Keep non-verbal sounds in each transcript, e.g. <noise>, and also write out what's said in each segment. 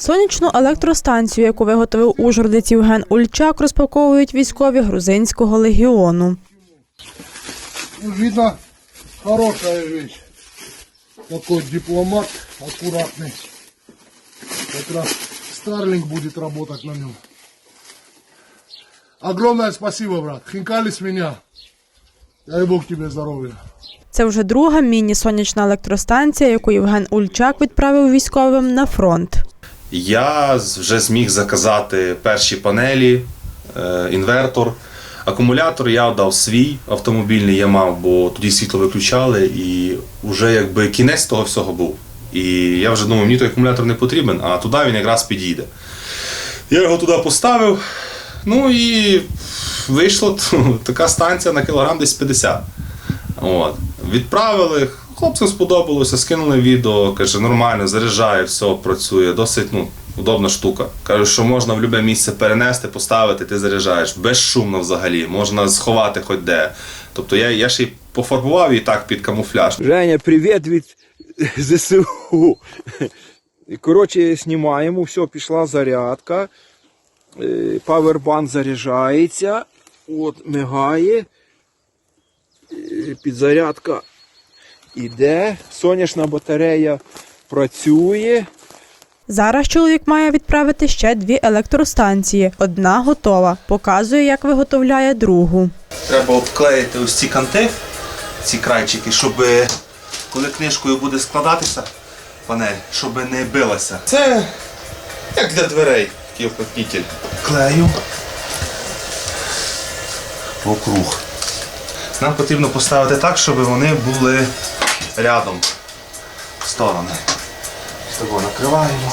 Сонячну електростанцію, яку виготовив ужгородець Євген Ульчак, розпаковують військові грузинського легіону. Ну, видно, хорошая вещь. Такой дипломат аккуратный. Как раз Старлинг будет работать на нем. Огромное спасибо, брат. Хинкали с меня. Дай Бог тебе здоровья. Це вже друга міні-сонячна електростанція, яку Євген Ульчак відправив військовим на фронт. Я вже зміг заказати перші панелі, е, інвертор. Акумулятор я дав свій автомобільний, я мав, бо тоді світло виключали, і вже якби кінець того всього був. І я вже думав, мені той акумулятор не потрібен, а туди він якраз підійде. Я його туди поставив. Ну і вийшла <laughs> така станція на кілограм десь 50. От. Відправили, хлопцям сподобалося, скинули відео, каже, нормально, заряджає, все працює, досить ну, удобна штука. Каже, що можна в будь-яке місце перенести, поставити, ти заряджаєш. Безшумно взагалі, можна сховати хоч де. Тобто я, я ще й пофарбував її так під камуфляж. Женя, привіт від ЗСУ. Коротше, знімаємо, все, пішла зарядка. Е, Павербанк заряджається. От, мигає. Е, Підзарядка іде. Сонячна батарея працює. Зараз чоловік має відправити ще дві електростанції. Одна готова. Показує, як виготовляє другу. Треба обклеїти ось ці канти, ці крайчики, щоб коли книжкою буде складатися панель, щоб не билася. Це як для дверей, такий уплотнитель. Клею вокруг. Нам потрібно поставити так, щоб вони були рядом в сторони. Того накриваємо.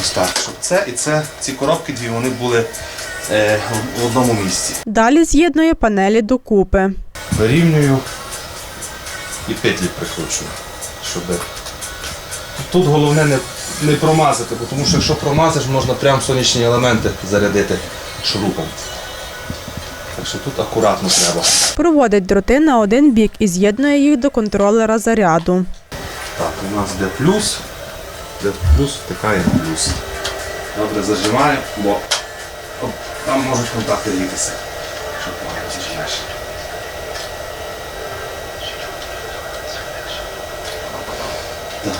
Ось так, щоб це і це, ці коробки дві вони були е, в- в одному місці. Далі з'єднує панелі докупи. Вирівнюю і петлі прикручую, щоб. Тут головне не, не промазати, бо тому що якщо промазиш, можна прямо сонячні елементи зарядити шурупом. Так що тут акуратно треба. Проводить дроти на один бік і з'єднує їх до контролера заряду. Так, у нас де плюс, де плюс, втикає плюс. Добре зажимаємо, бо там можуть контакти дітися. Що погано зажимаєш. Так,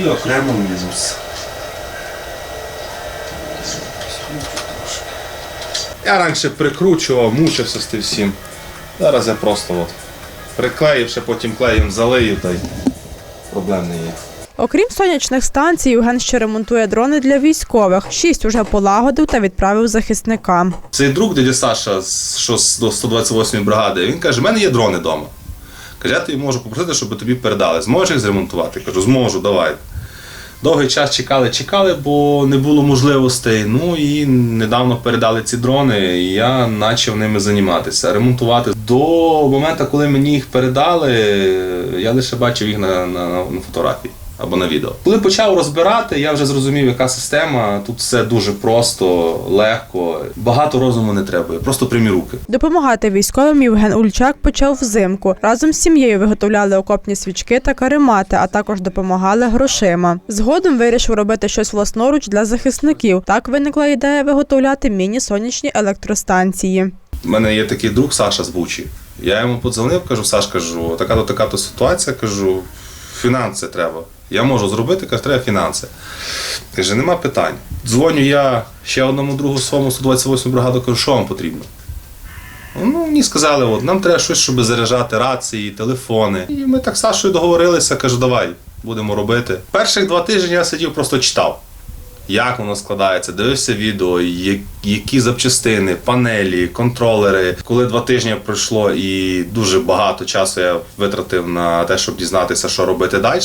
і окремо мізус. Я раніше прикручував, мучився з тим всім. Зараз я просто от приклеїв, ще потім клеєм залию та й проблем не є. Окрім сонячних станцій, Євген ще ремонтує дрони для військових. Шість уже полагодив та відправив захисникам. Цей друг дядя Саша, що з до 128-ї бригади, він каже: в мене є дрони вдома. Каже, я тобі можу попросити, щоб тобі передали. Зможеш їх зремонтувати? Кажу, зможу, давай. Довгий час чекали, чекали, бо не було можливостей. Ну і недавно передали ці дрони, і я почав ними займатися, ремонтувати. До моменту, коли мені їх передали, я лише бачив їх на, на, на фотографії або на відео. Коли почав розбирати, я вже зрозумів, яка система. Тут все дуже просто, легко. Багато розуму не треба, просто прямі руки. Допомагати військовим Євген Ульчак почав взимку. Разом з сім'єю виготовляли окопні свічки та каремати, а також допомагали грошима. Згодом вирішив робити щось власноруч для захисників. Так виникла ідея виготовляти міні-сонячні електростанції. У мене є такий друг Саша з Бучі. Я йому подзвонив, кажу, Саш, кажу, така-то така-то ситуація, кажу, фінанси треба. Я можу зробити, каже, треба фінанси. Каже, нема питань. Дзвоню я ще одному другу своєму 128 бригаду, кажу, що вам потрібно. Ну, мені сказали, от, нам треба щось, щоб заряджати рації, телефони. І ми так з Сашою договорилися, кажу, давай, будемо робити. Перших два тижні я сидів, просто читав як воно складається, дивився відео, які запчастини, панелі, контролери. Коли два тижні пройшло і дуже багато часу я витратив на те, щоб дізнатися, що робити далі.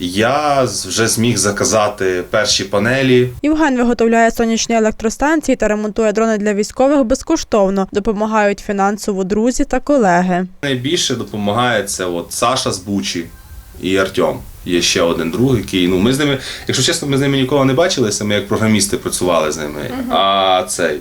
Я вже зміг заказати перші панелі. Євген виготовляє сонячні електростанції та ремонтує дрони для військових безкоштовно. Допомагають фінансово друзі та колеги. Найбільше допомагає це от Саша з Бучі і Артем. Є ще один друг, який ну ми з ними, якщо чесно, ми з ними ніколи не бачилися. Ми як програмісти працювали з ними. А цей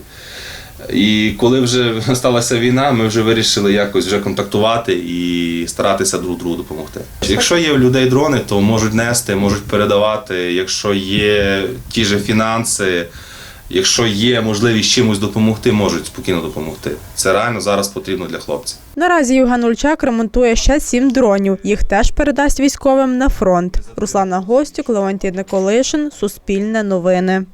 І коли вже <laughs> сталася війна, ми вже вирішили якось вже контактувати і старатися друг другу допомогти. Якщо є у людей дрони, то можуть нести, можуть передавати. Якщо є ті ж фінанси, якщо є можливість чимось допомогти, можуть спокійно допомогти. Це реально зараз потрібно для хлопців. Наразі Євген Ульчак ремонтує ще сім дронів. Їх теж передасть військовим на фронт. Руслана Гостюк, Леонтій Николишин, Суспільне новини.